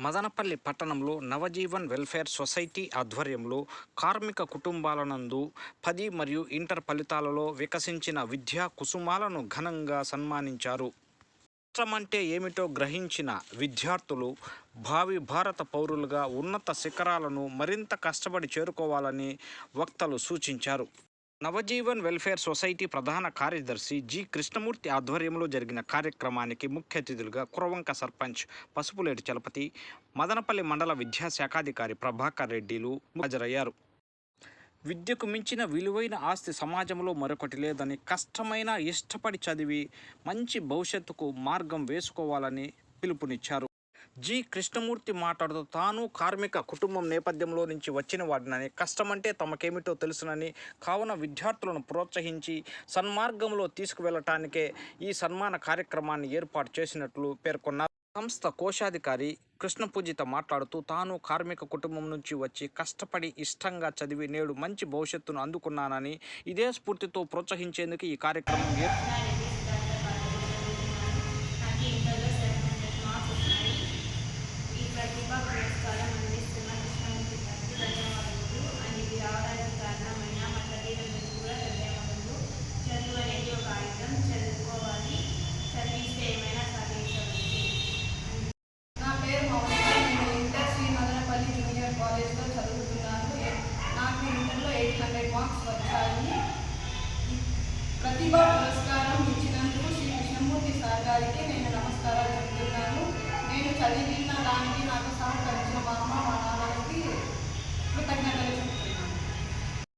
మదనపల్లి పట్టణంలో Navjivan welfare society ఆధ్వర్యంలో కార్మిక కుటుంబాలనందు పది మరియు ఇంటర్ ఫలితాలలో వికసించిన విద్యా కుసుమాలను ఘనంగా సన్మానించారు. రాష్ట్రం అంటే ఏమిటో గ్రహించిన విద్యార్థులు భావి భారత పౌరులుగా ఉన్నత శిఖరాలను మరింత కష్టపడి చేరుకోవాలని వక్తలు సూచించారు. నవజీవన్ వెల్ఫేర్ సొసైటీ ప్రధాన కార్యదర్శి జి. కృష్ణమూర్తి ఆధ్వర్యంలో జరిగిన కార్యక్రమానికి ముఖ్య అతిథులుగా కురవంక సర్పంచ్ పసుపులేటి చలపతి మదనపల్లి మండల విద్యాశాఖాధికారి ప్రభాకర్ రెడ్డిలు హాజరయ్యారు. విద్యకు మించిన విలువైన ఆస్తి సమాజంలో మరొకటి లేదని కష్టమైన ఇష్టపడి చదివి మంచి భవిష్యత్తుకు మార్గం వేసుకోవాలని పిలుపునిచ్చారు. జి కృష్ణమూర్తి మాట్లాడుతూ తాను కార్మిక కుటుంబం నేపథ్యంలో నుంచి వచ్చిన వాడినని కష్టమంటే తమకేమిటో తెలుసునని కావున విద్యార్థులను ప్రోత్సహించి సన్మార్గంలో తీసుకువెళ్ళటానికే ఈ సన్మాన కార్యక్రమాన్ని ఏర్పాటు చేసినట్లు పేర్కొన్నారు. సంస్థ కోశాధికారి కృష్ణపూజిత మాట్లాడుతూ తాను కార్మిక కుటుంబం నుంచి వచ్చి కష్టపడి ఇష్టంగా చదివి నేడు మంచి భవిష్యత్తును అందుకున్నానని ఇదే స్ఫూర్తితో ప్రోత్సహించేందుకు ఈ కార్యక్రమం చదివిన దానికి నాకు సహకరించిన మా అమ్మ మా